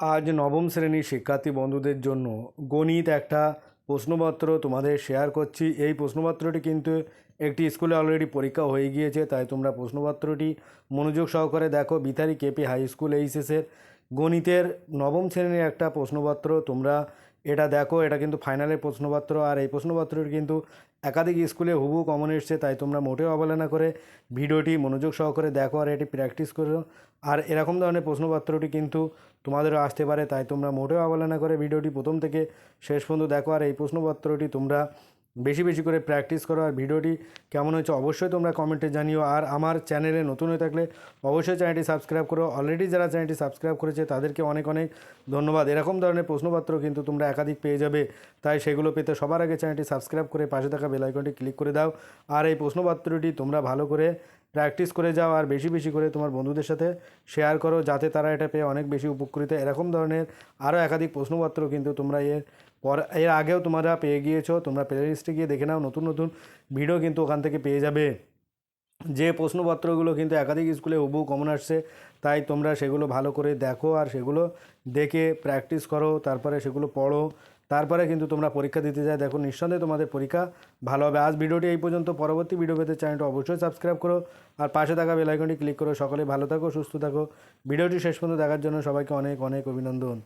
আজ নবম শ্রেণির শিক্ষার্থী বন্ধুদের জন্য গণিত একটা প্রশ্নপত্র তোমাদের শেয়ার করছি। এই প্রশ্নপত্রটি কিন্তু একটি স্কুলে অলরেডি পরীক্ষা হয়ে গিয়েছে, তাই তোমরা প্রশ্নপত্রটি মনোযোগ সহকারে দেখো। বিথারি কেপি হাই স্কুল, এইচএসের গণিতের নবম শ্রেণির একটা প্রশ্নপত্র, তোমরা এটা দেখো, এটা কিন্তু ফাইনালের প্রশ্নপত্র, আর এই প্রশ্নপত্রটি কিন্তু একাধিক স্কুলে হুবু কমন এসছে, তাই তোমরা মোটেও অবহেলনা করে ভিডিওটি মনোযোগ সহকারে দেখো আর এটি প্র্যাকটিস করো। আর এরকম ধরনের প্রশ্নপত্রটি কিন্তু তোমাদেরও আসতে পারে, তাই তোমরা মোটেও অবহেলনা করে ভিডিওটি প্রথম থেকে শেষ পর্যন্ত দেখো, আর এই প্রশ্নপত্রটি তোমরা বেশি বেশি করে প্র্যাকটিস করো। আর ভিডিওটি কেমন হয়েছে অবশ্যই তোমরা কমেন্টে জানিও। আর আমার চ্যানেলে নতুন হয়ে থাকলে অবশ্যই চ্যানেলটি সাবস্ক্রাইব করো। অলরেডি যারা চ্যানেলটি সাবস্ক্রাইব করেছে, তাদেরকে অনেক অনেক ধন্যবাদ। এরকম ধরনের প্রশ্নপত্র কিন্তু তোমরা একাধিক পেয়ে যাবে। তাই সেগুলো পেতে সবার আগে চ্যানেলটি সাবস্ক্রাইব করে পাশে থাকা বেলাইকনটি ক্লিক করে দাও। আর এই প্রশ্নপত্রটি তোমরা ভালো করে প্র্যাকটিস করে যাও আর বেশি বেশি করে তোমার বন্ধুদের সাথে শেয়ার করো, যাতে তারা এটা পেয়ে অনেক বেশি উপকৃত এরকম ধরনের আরও একাধিক প্রশ্নপত্র কিন্তু তোমরা এর পর, এর আগেও তোমরা পেয়ে গিয়েছো। তোমরা প্লে লিস্টে গিয়ে দেখে নাও, নতুন নতুন ভিডিও কিন্তু ওখান থেকে পেয়ে যাবে। যে প্রশ্নপত্রগুলো কিন্তু একাধিক স্কুলে হুবহু কমন আসছে, তাই তোমরা সেগুলো ভালো করে দেখো আর সেগুলো দেখে প্র্যাকটিস করো, তারপরে সেগুলো পড়ো। তারপরে কিন্তু তোমরা পরীক্ষা দিতে যায়। দেখো, নিঃসন্দেহে তোমাদের পরীক্ষা ভালো হবে। আজ ভিডিওটি এই পর্যন্ত। পরবর্তী ভিডিও পেতে চ্যানেলটা অবশ্যই সাবস্ক্রাইব করো আর পাশে থাকা বেলাইকনটি ক্লিক করো। সকলে ভালো থাকো, সুস্থ থাকো। ভিডিওটি শেষ পর্যন্ত দেখার জন্য সবাইকে অনেক অনেক অভিনন্দন।